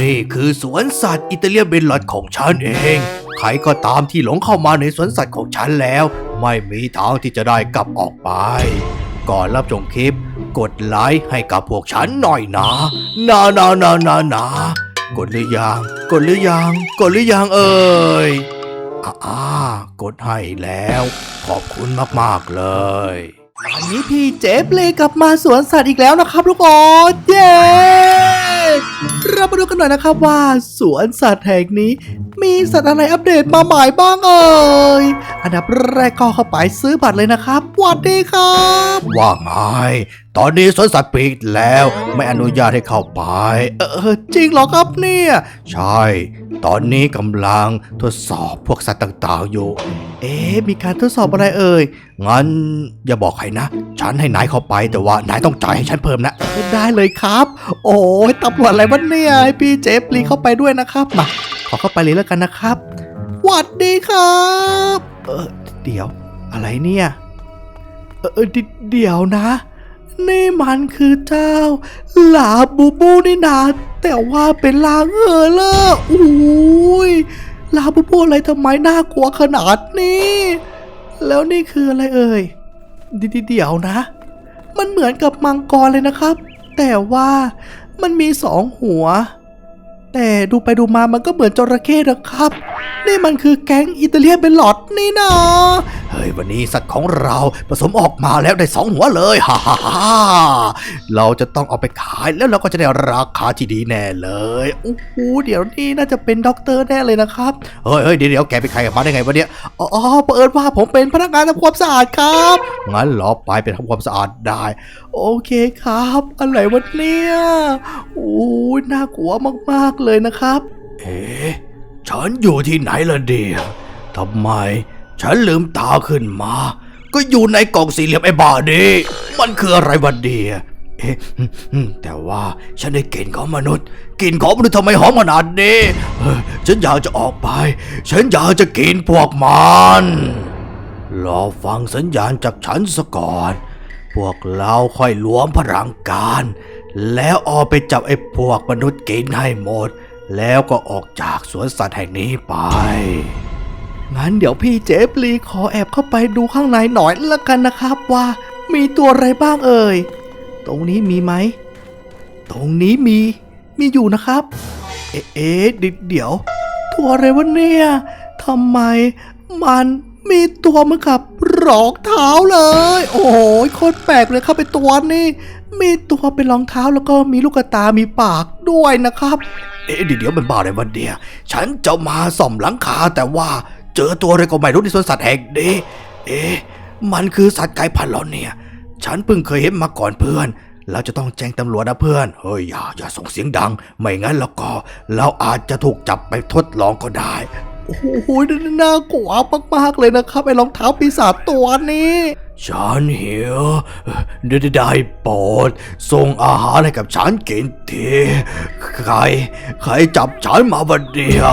นี่คือสวนสัตว์อิตาเลียนเบนลอดของฉันเอง ใครก็ตามที่หลงเข้ามาในสวนสัตว์ของฉันแล้ว ไม่มีทางที่จะได้กลับออกไป ก่อนรับชมคลิป กดไลค์ให้กับพวกฉันหน่อยนะนานานานานา กดหรือยัง กดหรือยัง กดหรือยังเอ่ยอ่าอ่ากดให้แล้ว ขอบคุณมากๆเลยวันนี้พี่เจฟเลยกลับมาสวนสัตว์อีกแล้วนะครับทุกคนเย้ เรามาดูกันหน่อยนะครับว่าสวนสัตว์แห่งนี้ มีสัตว์อะไรอัปเดตมาใหม่บ้างเอ่ย อันดับแรกก็เข้าไปซื้อบัตรเลยนะครับสวัสดีครับ ว่าไง ตอนนี้สวนสัตว์ปิดแล้ว ไม่อนุญาตให้เข้าไป เออจริงเหรอครับเนี่ย ใช่ ตอนนี้กำลังทดสอบพวกสัตว์ต่างๆอยู่ เอ๊ะมีการทดสอบอะไรเอ่ย งั้นอย่าบอกใครนะ ฉันให้นายเข้าไปแต่ว่านายต้องจ่ายให้ฉันเพิ่มนะ ได้เลยครับ โอ้ยตำรวจอะไรวะเนี่ยให้พี่เจฟลีเข้าไปด้วยนะครับมาข อเข้าไปเลยแล้วกันนะครับสวัสดีครับ เออเดี๋ยว อะไรเนี่ย เออเดี๋ยวนะ นี่มันคือเจ้าลาบูบูนี่นาแต่ว่าเป็นลาเออเลอร์อุ้ยลาบูบูอะไรทำไมน่ากลัวขนาดนี้ แล้วนี่คืออะไรเอ่ยเดี๋ยวนะ มันเหมือนกับมังกรเลยนะครับ แต่ว่ามันมีสองหัว แต่ดูไปดูมามันก็เหมือนจระเข้นะครับ นี่มันคือแก๊งอิตาเลียนเป็นหลอดนี่นะ เฮ้ยวันนี้สัตว์ของเราผสมออกมาแล้วได้สองหัวเลยฮ่าฮ่าฮ่าเราจะต้องเอาไปขายแล้วเราก็จะได้ราคาที่ดีแน่เลยโอ้โหเดี๋ยวนี่น่าจะเป็นด็อกเตอร์แน่เลยนะครับเฮ้ยเฮ้ยเดี๋ยวเดี๋ยวแกเป็นใครกับมาได้ไงวะเนี่ยอ๋อเปิดว่าผมเป็นพนักงานทำความสะอาดครับงั้นหรอไปไปทำความสะอาดได้ โอเคครับอะไรวะเนี่ยโอ้ยน่ากลัวมากๆเลยนะครับเอ๊ะฉันอยู่ที่ไหนล่ะเดียทำไม ฉันลืมตาขึ้นมา ก็อยู่ในกล่องสี่เหลี่ยมไอ้บ้าดีมันคืออะไรวะเดียเอ๊ะแต่ว่าฉันได้กลิ่นของมนุษย์กลิ่นของมนุษย์ทำไมหอมขนาดนี้ฉันอยากจะออกไป ฉันอยากจะกินพวกมันรอฟังสัญญาณจากฉันสก่อน พวกเราค่อยรวมพลังการ แล้วออกไปจับไอ้พวกมนุษย์กินให้หมด แล้วก็ออกจากสวนสัตว์แห่งนี้ไป งั้นเดี๋ยวพี่เจฟลีขอแอบเข้าไปดูข้างในหน่อยละกันนะครับว่า มีตัวอะไรบ้างเอ่ย ตรงนี้มีไหม ตรงนี้มี มีอยู่นะครับ เอ๊ะเอ๊ะเดี๋ยว ตัวอะไรวะเนี่ยทำไมมันมีตัวเหมือนกับรองเท้าเลย โอ้โหโคตรแปลกเลยครับเป็นตัวนี่มีตัวเป็นรองเท้าแล้วก็มีลูกตา มีปากด้วยนะครับ เอ๊ะเดี๋ยวมันบ้าอะไรวันเดียฉันจะมาส่อมหลังคาแต่ว่า เจอตัวอะไรก็ไม่รู้ในสวนสัตว์แห่งนี้เอ๊ะมันคือสัตว์กลายพันธุ์เหรอเนี่ย ฉันเพิ่งเคยเห็นมาก่อนเพื่อน เราจะต้องแจ้งตำรวจนะเพื่อน เฮ้ยอย่าอย่าส่งเสียงดัง ไม่งั้นแล้วก็ เราอาจจะถูกจับไปทดลองก็ได้ โอ้โหน่ากลัวมากๆเลยนะครับไอ้รองเท้าปีศาจตัวนี้ ฉันหิวได้ได้ได้โปรดส่งอาหารให้กับฉันกินทีใคร ใครจับฉันมาวันเดียว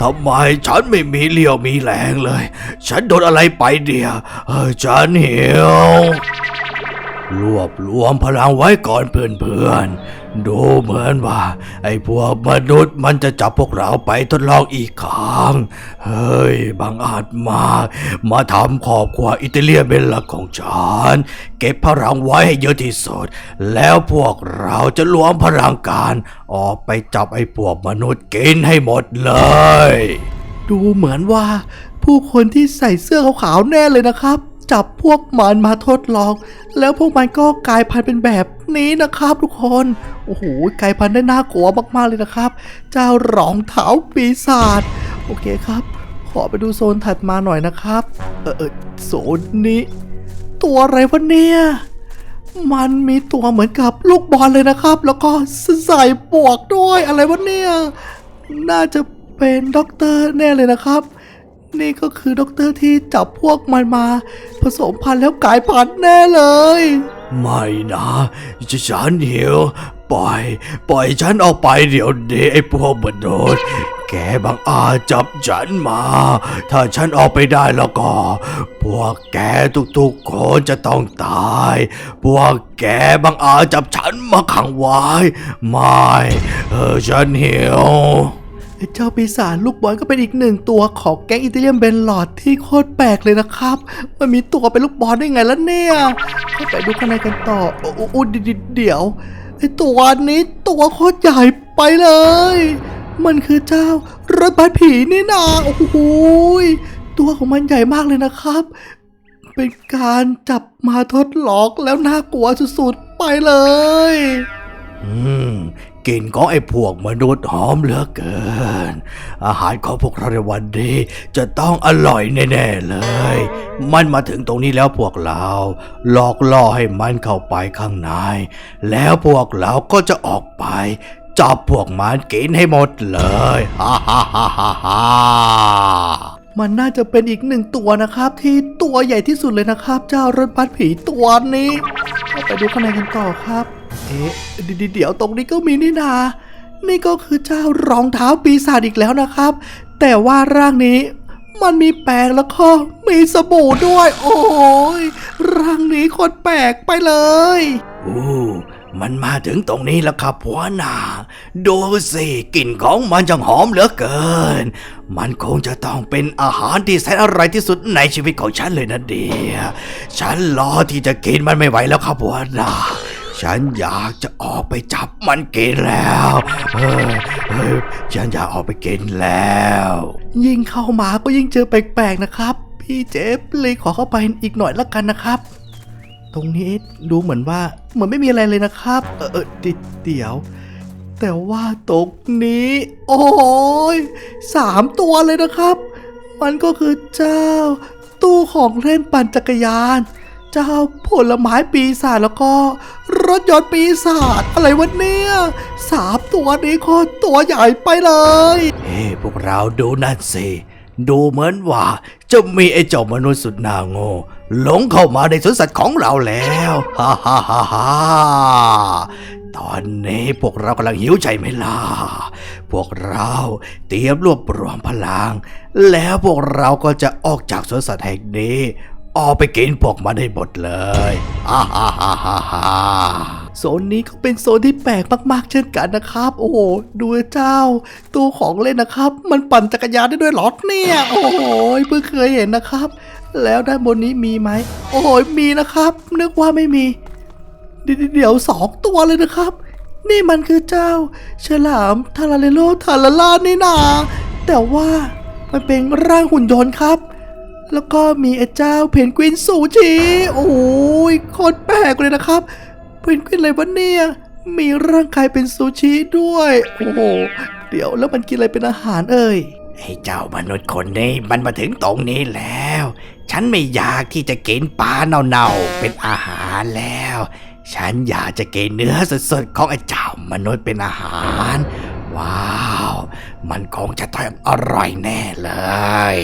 ทำไมฉันไม่มีเลี้ยวมีแรงเลย ฉันโดนอะไรไปเดียวฉันหิวรวบรวมพลังไว้ก่อนเพื่อนๆ ดูเหมือนว่า ไอ้พวกมนุษย์มันจะจับพวกเราไปทดลองอีกครั้ง เฮ้ยบังอาจมาก มาทำขอบครัวอิตาเลียนเป็นหลักของฉัน เก็บพลังไว้ให้เยอะที่สุด แล้วพวกเราจะรวมพลังการ ออกไปจับไอ้พวกมนุษย์กินให้หมดเลย ดูเหมือนว่า ผู้คนที่ใส่เสื้อขาวๆแน่เลยนะครับ จับพวกมันมาทดลอง แล้วพวกมันก็กลายพันธุ์เป็นแบบนี้นะครับ ทุกคน โอ้โหกลายพันธุ์ได้น่ากลัวมากๆเลยนะครับ เจ้ารองเท้าปีศาจโอเคครับ ขอไปดูโซนถัดมาหน่อยนะครับ เออโซนนี้ ตัวอะไรวะเนี่ยมันมีตัวเหมือนกับลูกบอลเลยนะครับ แล้วก็ใส่ปวกด้วยอะไรวะเนี่ย น่าจะเป็นด็อกเตอร์แน่เลยนะครับ นี่ก็คือด็อกเตอร์ที่จับพวกมันมา ผสมพันธุ์แล้วกลายพันธุ์แน่เลย ไม่นะฉันหิวปล่อย ปล่อยฉันออกไปเดี๋ยวนี้ไอ้พวกมนุษย์แกบังอาจจับฉันมา ถ้าฉันออกไปได้แล้วก็ พวกแกทุกๆคนจะต้องตาย พวกแกบังอาจจับฉันมาขังไว้ ไม่ เออฉันหิว เจ้าปีศาจลูกบอลก็เป็นอีกหนึ่งตัวของแก๊งอิตาเลียนเบนลอดที่โคตรแปลกเลยนะครับ มันมีตัวเป็นลูกบอลได้ไงล่ะเนี่ยไปดูข้างในกันต่อโอ้โอ้โอ้เดี๋ยวเดี๋ยวไอ้ตัวนี้ตัวโคตรใหญ่ไปเลย มันคือเจ้ารถบัสผีนี่นาโอ้โหตัวของมันใหญ่มากเลยนะครับ เป็นการจับมาทดลองแล้วน่ากลัวสุดๆไปเลย อืม กลิ่นของไอ้พวกมนุษย์หอมเหลือเกิน อาหารของพวกเราในวันนี้จะต้องอร่อยแน่ๆเลย มันมาถึงตรงนี้แล้วพวกเรา หลอกล่อให้มันเข้าไปข้างใน แล้วพวกเราก็จะออกไปจับพวกมันกินให้หมดเลยฮ่าฮ่าฮ่าฮ่าฮ่ามันน่าจะเป็นอีกหนึ่งตัวนะครับ ที่ตัวใหญ่ที่สุดเลยนะครับ เจ้ารถบัสผีตัวนี้เราไปดูข้างในกันต่อครับ เอ๊ะเดี๋ยวตรงนี้ก็มีนี่นา นี่ก็คือเจ้ารองเท้าปีศาจอีกแล้วนะครับ แต่ว่าร่างนี้มันมีแปลงแล้วก็มีสบู่ด้วย โอ้ยร่างนี้คตรแปลกไปเลยโอ้มันมาถึงตรงนี้แล้วครับหัวหน้าดูสิกลิ่นของมันจังหอมเหลือเกิน มันคงจะต้องเป็นอาหารที่แสนอร่อยที่สุดในชีวิตของฉันเลยนะเดียฉันรอที่จะกินมันไม่ไหวแล้วครับหัวหน้า ฉันอยากจะออกไปจับมันกินแล้วเออเออฉันอยากออกไปกินแล้ว ยิ่งเข้ามาก็ยิ่งเจอแปลกๆนะครับ พี่เจฟเลยขอเข้าไปอีกหน่อยละกันนะครับ ตรงนี้ดูเหมือนว่าเหมือนไม่มีอะไรเลยนะครับ เออเออดิเดี๋ยวแต่ว่าตรงนี้ โอ้ยสามตัวเลยนะครับ มันก็คือเจ้า ตู้ของเล่นปั่นจักรยาน เจ้าผลไม้ปีศาจแล้วก็ รถยนต์ปีศาจอะไรวะเนี่ยสามตัวนี้โคตรตัวใหญ่ไปเลย เฮ้พวกเราดูนั่นสิดูเหมือนว่าจะมีไอ้เจ้ามนุษย์สุดนาโง่หลงเข้ามาในสวนสัตว์ของเราแล้วฮ่าฮ่าฮ่าฮ่าตอนนี้พวกเรากำลังหิวใจไหมล่ะ พวกเราเตรียมรวบรวมพลัง แล้วพวกเราก็จะออกจากสวนสัตว์แห่งนี้ ออกไปกินพวกมันให้หมดเลยฮ่าฮ่าฮ่าฮ่าฮ่าโซนนี้ก็เป็นโซนที่แปลกมากๆ เช่นกันนะครับ โอ้โหดูเจ้าตู้ของเล่นนะครับ มันปั่นจักรยานได้ด้วยหรอเนี่ย โอ้โหเพิ่งเคยเห็นนะครับ แล้วด้านบนนี้มีไหม โอ้โหมีนะครับ นึกว่าไม่มี เดี๋ยวเดี๋ยวสองตัวเลยนะครับ นี่มันคือเจ้าฉลามทาราเลโลทาราลานี่นาแต่ว่ามันเป็นร่างหุ่นยนต์ครับ แล้วก็มีไอ้เจ้าเพนกวินซูชิโอ้ยโคตรแปลกเลยนะครับ เพนกวินอะไรวะเนี่ย มีร่างกายเป็นซูชิด้วย โอ้โห เดี๋ยวแล้วมันกินอะไรเป็นอาหารเอ่ย ไอ้เจ้ามนุษย์คนนี้มันมาถึงตรงนี้แล้ว ฉันไม่อยากที่จะกินปลาเน่าๆเป็นอาหารแล้ว ฉันอยากจะกินเนื้อสดๆของไอ้เจ้ามนุษย์เป็นอาหาร ว้าว มันคงจะต้องอร่อยแน่เลย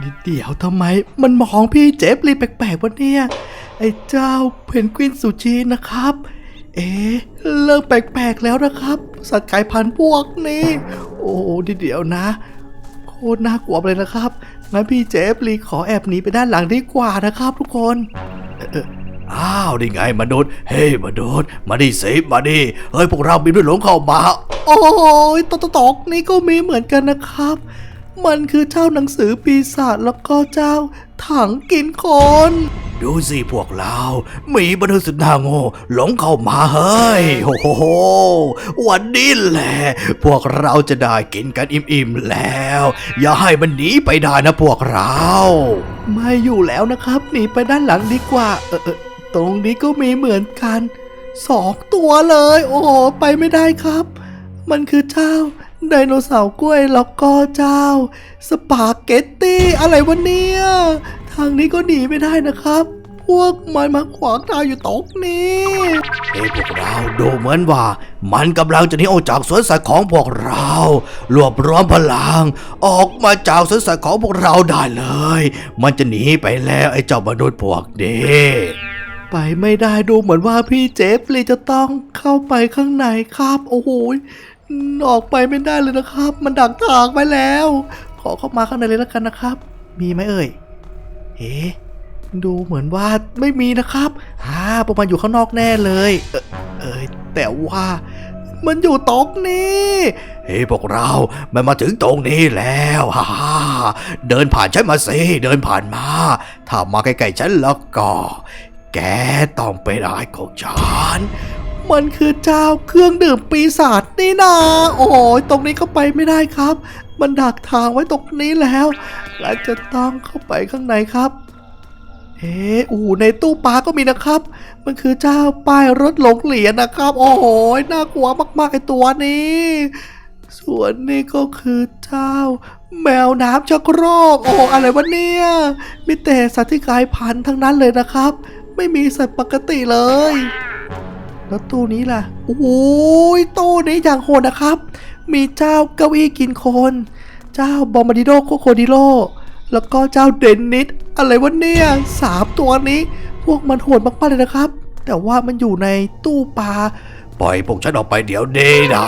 เดี๋ยวทำไมมันมองพี่เจฟลีแปลกๆวะเนี่ย ไอ้เจ้าเพนกวินซูชินะครับ เอ๊ะเริ่มแปลกๆแล้วนะครับ สัตว์กายพันธุ์พวกนี้ โอ้เดี๋ยวนะ โคตรน่ากลัวเลยนะครับ งั้นพี่เจฟลีขอแอบหนีไปด้านหลังดีกว่านะครับทุกคนอ้าวนี่ไงมนุษย์ เฮ้ยมนุษย์ มาดิสิมาดิเฮ้ยพวกเรามีด้วยหลงเข้ามา โอ้ยตตตอกนี่ก็มีเหมือนกันนะครับ มันคือเจ้าหนังสือปีศาจแล้วก็เจ้า ถังกินคน ดูสิพวกเรา มีมนุษย์สุดน่าโง่หลงเข้ามาเฮ้ยโฮโฮโฮวันนี้แหละ พวกเราจะได้กินกันอิ่มๆแล้ว อย่าให้มันหนีไปได้นะพวกเรา ไม่อยู่แล้วนะครับ หนีไปด้านหลังดีกว่า เออเออตรงนี้ก็มีเหมือนกันสองตัวเลย โอ้โหไปไม่ได้ครับ มันคือเจ้า ไดโนเสาร์กล้วยแล้วก็เจ้า สปาเกตตี้อะไรวะเนี่ย ทางนี้ก็หนีไม่ได้นะครับ พวกมันมาขวางทางอยู่ตรงนี้เอ้ยพวกเราดูเหมือนว่า มันกำลังจะหนีออกจากสวนสัตว์ของพวกเรา รวบรวมพลัง ออกมาจากสวนสัตว์ของพวกเราได้เลย มันจะหนีไปแล้วไอ้เจ้ามนุษย์พวกนี้ไปไม่ได้ดูเหมือนว่าพี่เจฟลีจะต้องเข้าไปข้างในครับ โอ้โห ออกไปไม่ได้เลยนะครับ มันดักทางไปแล้ว ขอเข้ามาข้างในเลยแล้วกันนะครับ มีไหมเอ่ยเอ๊ดูเหมือนว่าไม่มีนะครับฮ่าพวกมันอยู่ข้างนอกแน่เลย เออเอยแต่ว่ามันอยู่ตรงนี้เฮ้พวกเรา มันมาถึงตรงนี้แล้วฮ่าฮ่าเดินผ่านฉันมาสิ เดินผ่านมา ถ้ามาใกล้ๆฉันแล้วก็ แกต้องเป็นอายของฉัน มันคือเจ้าเครื่องดื่มปีศาจนี่นาโอ้ยตรงนี้เข้าไปไม่ได้ครับ มันดักทางไว้ตรงนี้แล้วและจะต้องเข้าไปข้างในครับ เอ๊อูในตู้ปลาก็มีนะครับ มันคือเจ้าป้ายรถหลงเหรียญนะครับ โอ้โหน่ากลัวมากๆไอตัวนี้ ส่วนนี้ก็คือเจ้า แมวน้ำชักโครกโอ้อะไรวะเนี่ย มีแต่สัตว์ที่กลายพันธุ์ทั้งนั้นเลยนะครับ ไม่มีสัตว์ปกติเลย แล้วตู้นี้ล่ะ โอ้โหตู้นี้อย่างโหดนะครับ มีเจ้าเก้าอี้กินคน เจ้าบอมบาดิโดโคโคดิโลแล้วก็เจ้าเดนนิสอะไรวะเนี่ยสามตัวนี้ พวกมันโหดมากๆเลยนะครับ แต่ว่ามันอยู่ในตู้ปลาปล่อยพวกฉันออกไปเดี๋ยวนี้นะ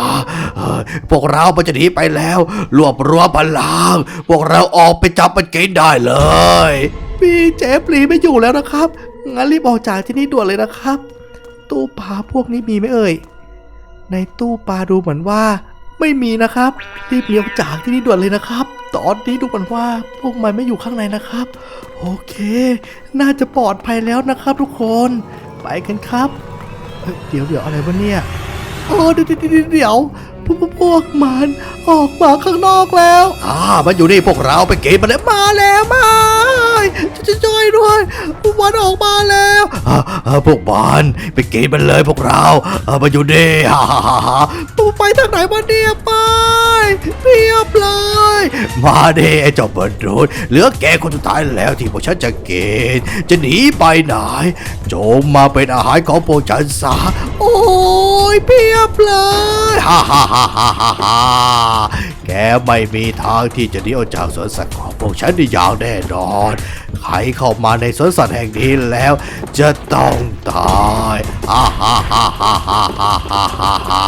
พวกเรามันจะหนีไปแล้ว รวบรวมพลัง พวกเราออกไปจับมันกินได้เลย พี่เจฟลีไม่อยู่แล้วนะครับ งั้นรีบออกจากที่นี่ด่วนเลยนะครับ ตู้ปลาพวกนี้มีไหมเอ่ย ในตู้ปลาดูเหมือนว่า ไม่มีนะครับ รีบเลี้ยวจากที่นี่ด่วนเลยนะครับ ตอนนี้ดูเหมือนว่าพวกมันไม่อยู่ข้างในนะครับ โอเค น่าจะปลอดภัยแล้วนะครับ ทุกคน ไปกันครับเอ้ยเดี๋ยวเดี๋ยวอะไรวะเนี่ยโอ้เดี๋ยวเดี๋ยวเดี๋ยวเดี๋ยว พวกพวกมันออกมาข้างนอกแล้วอ่ามันอยู่นี่พวกเราไปเกินมันแล้วมาแล้วมาช่วยช่วยด้วยมันออกมาแล้วอ่าพวกมันไปเกินมันเลยพวกเราอ่ามันอยู่นี่ฮ่าฮ่าฮ่าฮ่าไปทางไหนมาเนี่ยไปเพียบเลย มาเดไอ้เจ้าบรรดุเหลือแกคนสุดท้ายแล้วที่พวกฉันจะกินจะหนีไปไหน โจงมาเป็นอาหารของพวกฉันซะโอ้ยเพียบเลยฮ่าฮ่าฮ่าฮ่าฮ่าฮ่าแกไม่มีทางที่จะหนีออกจากสวนสัตว์ของพวกฉันได้อย่างแน่นอน ใครเข้ามาในสวนสัตว์แห่งนี้แล้ว จะต้องตายฮ่าฮ่าฮ่าฮ่าฮ่าฮ่าฮ่าฮ่า